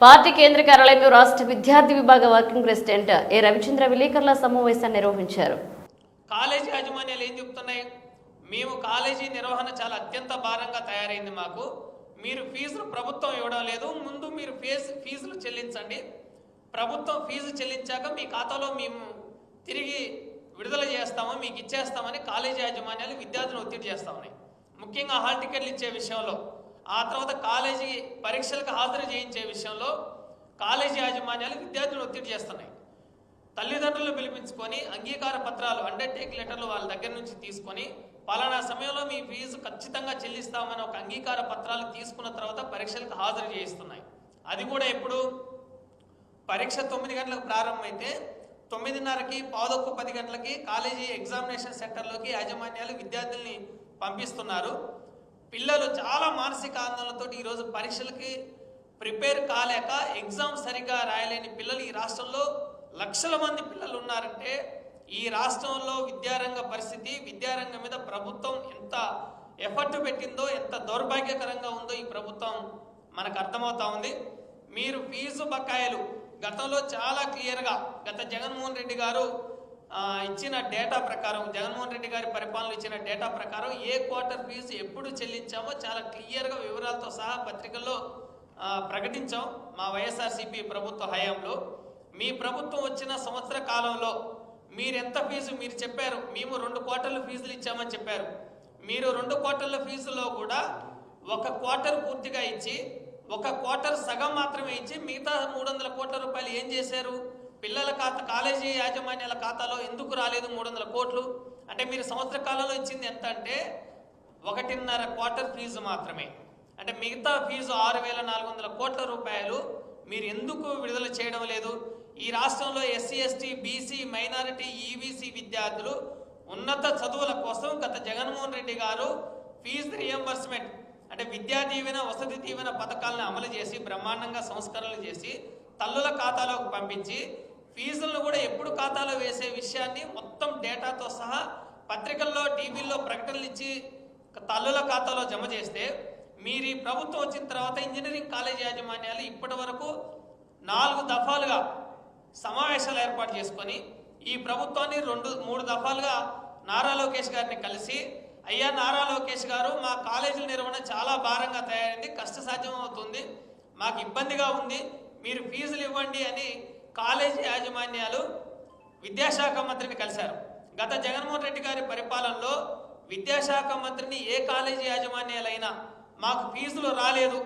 Party కేంద్ర కార్యాలయంలో రాష్ట్ర విద్యార్థి విభాగ వర్కింగ్ ప్రెసిడెంట్ ఏ రవిచంద్ర విలేకరుల సమావేశాన్ని నిర్వహించారు. కాలేజీ యాజమాన్యాలు ఏం చెప్తున్నాయి? మేము కాలేజీ నిర్వహణ చాలా అత్యంత భారంగా తయారైంది మాకు. మీరు ఫీజులు ప్రభుత్వం ఇవ్వడం లేదు. ముందు మీరు ఫీజు ఫీజులు చెల్లించండి. ప్రభుత్వం ఫీజు చెల్లించాక మీ ఖాతాలో మేము తిరిగి విడుదల చేస్తాము మీకు ఇచ్చేస్తామని కాలేజీ యాజమాన్యాలు విద్యార్థులను ఒత్తిడి చేస్తామని ముఖ్యంగా హాల్ టికెట్లు ఇచ్చే విషయంలో ఆ తర్వాత కాలేజీ పరీక్షలకు హాజరు చేయించే విషయంలో కాలేజీ యాజమాన్యాలు విద్యార్థులను ఒత్తిడి చేస్తున్నాయి. తల్లిదండ్రులు పిలిపించుకొని అంగీకార పత్రాలు అండర్టేక్ లెటర్లు వాళ్ళ దగ్గర నుంచి తీసుకొని పలానా సమయంలో మీ ఫీజు ఖచ్చితంగా చెల్లిస్తామని ఒక అంగీకార పత్రాలు తీసుకున్న తర్వాత పరీక్షలకు హాజరు చేయిస్తున్నాయి. అది కూడా ఎప్పుడు? పరీక్ష తొమ్మిది గంటలకు ప్రారంభమైతే తొమ్మిదిన్నరకి పావుదొక్కు పది గంటలకి కాలేజీ ఎగ్జామినేషన్ సెంటర్లోకి యాజమాన్యాలు విద్యార్థుల్ని పంపిస్తున్నారు. పిల్లలు చాలా మానసిక ఆందోళనతో ఈరోజు పరీక్షలకి ప్రిపేర్ కాలేక ఎగ్జామ్ సరిగ్గా రాయలేని పిల్లలు ఈ రాష్ట్రంలో లక్షల మంది పిల్లలు ఉన్నారంటే ఈ రాష్ట్రంలో విద్యారంగ పరిస్థితి విద్యారంగం మీద ప్రభుత్వం ఎంత ఎఫర్ట్ పెట్టిందో ఎంత దౌర్భాగ్యకరంగా ఉందో ఈ ప్రభుత్వం మనకు అర్థమవుతా ఉంది. మీరు ఫీజు బకాయిలు గతంలో చాలా క్లియర్గా గత జగన్మోహన్ రెడ్డి గారు ఇచ్చిన డేటా ప్రకారం జగన్మోహన్ రెడ్డి గారి పరిపాలన ఇచ్చిన డేటా ప్రకారం ఏ క్వార్టర్ ఫీజు ఎప్పుడు చెల్లించామో చాలా క్లియర్గా వివరాలతో సహా పత్రికల్లో ప్రకటించాం మా వైఎస్ఆర్సీపీ ప్రభుత్వ హయాంలో. మీ ప్రభుత్వం వచ్చిన సంవత్సర కాలంలో మీరు ఎంత ఫీజు మీరు చెప్పారు? మేము రెండు క్వార్టర్ల ఫీజులు ఇచ్చామని చెప్పారు. మీరు రెండు క్వార్టర్ల ఫీజులో కూడా ఒక క్వార్టర్ పూర్తిగా ఇచ్చి ఒక క్వార్టర్ సగం మాత్రమే ఇచ్చి మిగతా మూడు వందల కోట్ల రూపాయలు ఏం చేశారు? పిల్లల ఖాతా కాలేజీ యాజమాన్యాల ఖాతాలో ఎందుకు రాలేదు మూడు వందల కోట్లు? అంటే మీరు సంవత్సర కాలంలో ఇచ్చింది ఎంత అంటే ఒకటిన్నర క్వార్టర్ ఫీజు మాత్రమే. అంటే మిగతా ఫీజు ఆరు వేల నాలుగు వందల కోట్ల రూపాయలు మీరు ఎందుకు విడుదల చేయడం లేదు? ఈ రాష్ట్రంలో SC ST BC minority EBC విద్యార్థులు ఉన్నత చదువుల కోసం గత జగన్మోహన్ రెడ్డి గారు ఫీజు రియంబర్స్మెంట్ అంటే విద్యా దీవెన వసతి దీవెన పథకాలను అమలు చేసి బ్రహ్మాండంగా సంస్కరణలు చేసి తల్లుల ఖాతాలోకి పంపించి ఫీజులను కూడా ఎప్పుడు ఖాతాలో వేసే విషయాన్ని మొత్తం డేటాతో సహా పత్రికల్లో టీవీల్లో ప్రకటనలు ఇచ్చి తల్లుల ఖాతాలో జమ చేస్తే మీరు ఈ ప్రభుత్వం వచ్చిన తర్వాత ఇంజనీరింగ్ కాలేజ్ యాజమాన్యాలు ఇప్పటి వరకు నాలుగు దఫాలుగా సమావేశాలు ఏర్పాటు చేసుకొని ఈ ప్రభుత్వాన్ని రెండు మూడు దఫాలుగా నారా లోకేష్ గారిని కలిసి అయ్యా నారా లోకేష్ గారు మా కాలేజీల నిర్వహణ చాలా భారంగా తయారైంది కష్టసాధ్యం అవుతుంది మాకు ఇబ్బందిగా ఉంది మీరు ఫీజులు ఇవ్వండి అని కాలేజీ యాజమాన్యాలు విద్యాశాఖ మంత్రిని కలిశారు. గత జగన్మోహన్ రెడ్డి గారి పరిపాలనలో విద్యాశాఖ మంత్రిని ఏ కాలేజీ యాజమాన్యాలైనా మాకు ఫీజులు రాలేదు.